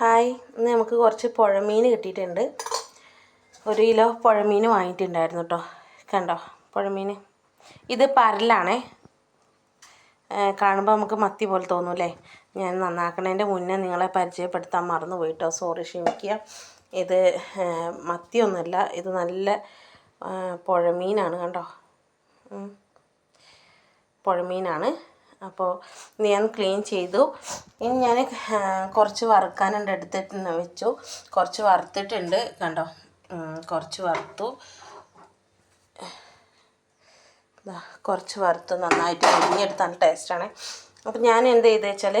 Hi ഇന്ന് നമുക്ക് കുറച്ച് പുഴമീൻ കിട്ടിയിട്ടുണ്ട്. ഒരു കിലോ പുഴമീൻ വാങ്ങിയിട്ടുണ്ടായിരുന്നു കേട്ടോ കണ്ടോ പുഴമീൻ. ഇത് പരലാണേ. കാണുമ്പോൾ നമുക്ക് മത്തി പോലെ തോന്നും അല്ലേ ഞാൻ നന്നാക്കണതിന്റെ മുന്നേ നിങ്ങളെ പരിചയപ്പെടുത്താൻ മറന്നു പോയിട്ടോ സോറി ക്ഷമിക്കുക. ഇത് മത്തിയൊന്നുമല്ല ഇത് നല്ല പുഴമീനാണ് കണ്ടോ. പുഴമീനാണ്. അപ്പോൾ ഞാൻ ക്ലീൻ ചെയ്തു. ഇനി ഞാൻ കുറച്ച് വറുക്കാനുണ്ട് എടുത്തിട്ട് വെച്ചു. കുറച്ച് വറുത്തിട്ടുണ്ട്. കണ്ടോ? കുറച്ച് വറുത്തു. കുറച്ച് വറുത്ത്. നന്നായിട്ട് മുരിഞ്ഞെടുത്ത് ടേസ്റ്റാണ് അപ്പം ഞാൻ എന്ത് ചെയ്ത് വെച്ചാൽ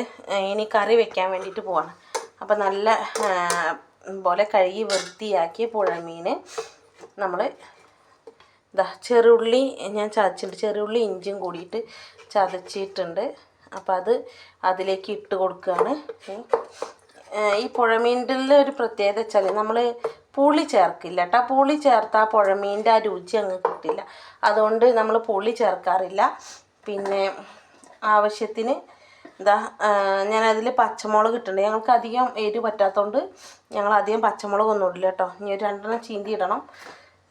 ഇനി കറി വെക്കാൻ വേണ്ടിയിട്ട് പോവാണ്. അപ്പം നല്ല പോലെ കഴുകി വൃത്തിയാക്കി പുഴമീൻ നമ്മൾ ഇതാ ചെറുള്ളി ഞാൻ ചതച്ചിട്ട് ചെറുള്ളി ഇഞ്ചിയും കൂടിയിട്ട് ചതച്ചിട്ടുണ്ട്. അപ്പോൾ അത് അതിലേക്ക് ഇട്ട് കൊടുക്കുകയാണ് ഈ പുഴമീനിന്റെ ഒരു പ്രത്യേകത വെച്ചാൽ നമ്മൾ പുളി ചേർക്കില്ല കേട്ടോ പുളി ചേർത്താൽ പുഴമീന്റെ ആ രുചി അങ്ങ് കിട്ടില്ല. അതുകൊണ്ട് നമ്മൾ പുളി ചേർക്കാറില്ല. പിന്നെ ആവശ്യത്തിന് എന്താ ഞാനതിൽ പച്ചമുളക് ഇട്ടുണ്ട് ഞങ്ങൾക്ക് അധികം എരിവ് പറ്റാത്തതുകൊണ്ട് ഞങ്ങൾ അധികം പച്ചമുളക് ഒന്നും ഇടില്ല കേട്ടോ ഇനി ഒരു രണ്ടെണ്ണം ചീന്തി ഇടണം.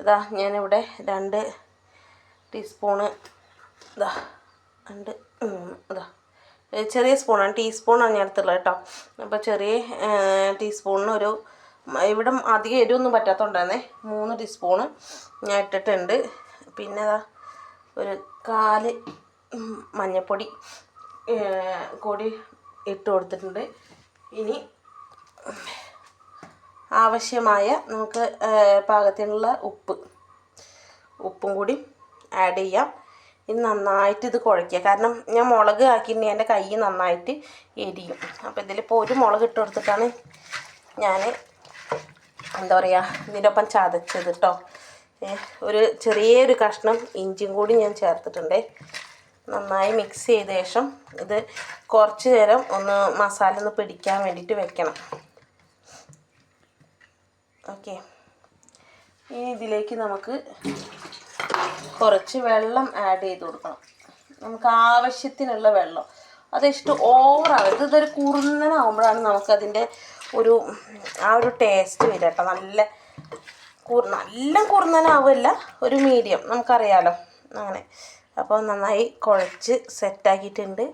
ഇതാ ഞാനിവിടെ രണ്ട് ടീസ്പൂണ് ഇതാ രണ്ട് അതാ. ചെറിയ സ്പൂണാണ് ടീസ്പൂണാണ് ഞാൻ എടുത്തുള്ളത് കേട്ടോ. അപ്പോൾ ചെറിയ ടീസ്പൂണിന് ഒരു ഇവിടെ അധികം എരിവൊന്നും പറ്റാത്തതുകൊണ്ടായിരുന്നേ മൂന്ന് ടീസ്പൂണ് ഞാൻ ഇട്ടിട്ടുണ്ട്. പിന്നെ അതാ ഒരു കാൽ മഞ്ഞൾപ്പൊടി കൂടി ഇട്ട് കൊടുത്തിട്ടുണ്ട്. ഇനി ആവശ്യമായ നമുക്ക് പാകത്തിനുള്ള ഉപ്പ്. ഉപ്പും കൂടി ആഡ് ചെയ്യാം. ഇത് നന്നായിട്ട് ഇത് കുഴയ്ക്കുക. കാരണം ഞാൻ മുളക് ആക്കിയിട്ടുണ്ടെങ്കിൽ എന്റെ കൈ നന്നായിട്ട് എരിയും. അപ്പോൾ ഇതിലിപ്പോൾ ഒരു മുളക് ഇട്ട് കൊടുത്തിട്ടാണ് ഞാൻ എന്താ പറയുക ഇതിന്റെ ഒപ്പം ചതച്ചത് കേട്ടോ ഒരു ചെറിയൊരു കഷ്ണം ഇഞ്ചിയും കൂടി ഞാൻ ചേർത്തിട്ടുണ്ട്. നന്നായി മിക്സ് ചെയ്ത ശേഷം ഇത് കുറച്ച് നേരം ഒന്ന് മസാല ഒന്ന് പിടിക്കാൻ വേണ്ടിയിട്ട് വെക്കണം. ഓക്കെ. ഇനി ഇതിലേക്ക് നമുക്ക് കുറച്ച് വെള്ളം ആഡ് ചെയ്ത് കൊടുക്കണം. നമുക്ക് ആവശ്യത്തിനുള്ള വെള്ളം. അത് ഇഷ്ടം ഓവറാവരുത് ഇതൊരു കുറുന്നനാകുമ്പോഴാണ് നമുക്കതിന്റെ ഒരു ആ ഒരു ടേസ്റ്റ് വരിക കേട്ടോ. നല്ല കുറു നല്ല കുറുന്നനാവില്ല ഒരു മീഡിയം നമുക്കറിയാലോ. അങ്ങനെ. അപ്പോൾ നന്നായി കുഴച്ച് സെറ്റാക്കിയിട്ടുണ്ട്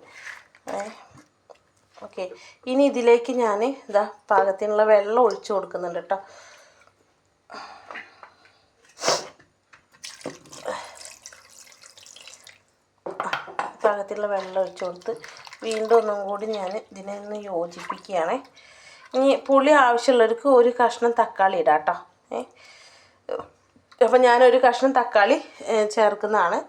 ഓക്കെ ഇനി ഇതിലേക്ക് ഞാൻ ഇതാ പാകത്തിനുള്ള വെള്ളം ഒഴിച്ചു കൊടുക്കുന്നുണ്ട് കേട്ടോ. പാകത്തിലുള്ള വെള്ളം ഒഴിച്ച് കൊടുത്ത് വീണ്ടും ഒന്നും കൂടി ഞാൻ ഇതിനെ ഒന്ന് യോജിപ്പിക്കുകയാണ്. ഇനി പുളി ആവശ്യമുള്ളവർക്ക് ഒരു കഷ്ണം തക്കാളി ഇടാം കേട്ടോ. ഏ അപ്പം ഞാനൊരു കഷ്ണം തക്കാളി ചേർക്കുന്നതാണ്.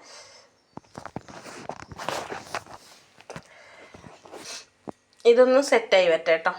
ഇതൊന്ന് സെറ്റായി വരട്ടെ കേട്ടോ.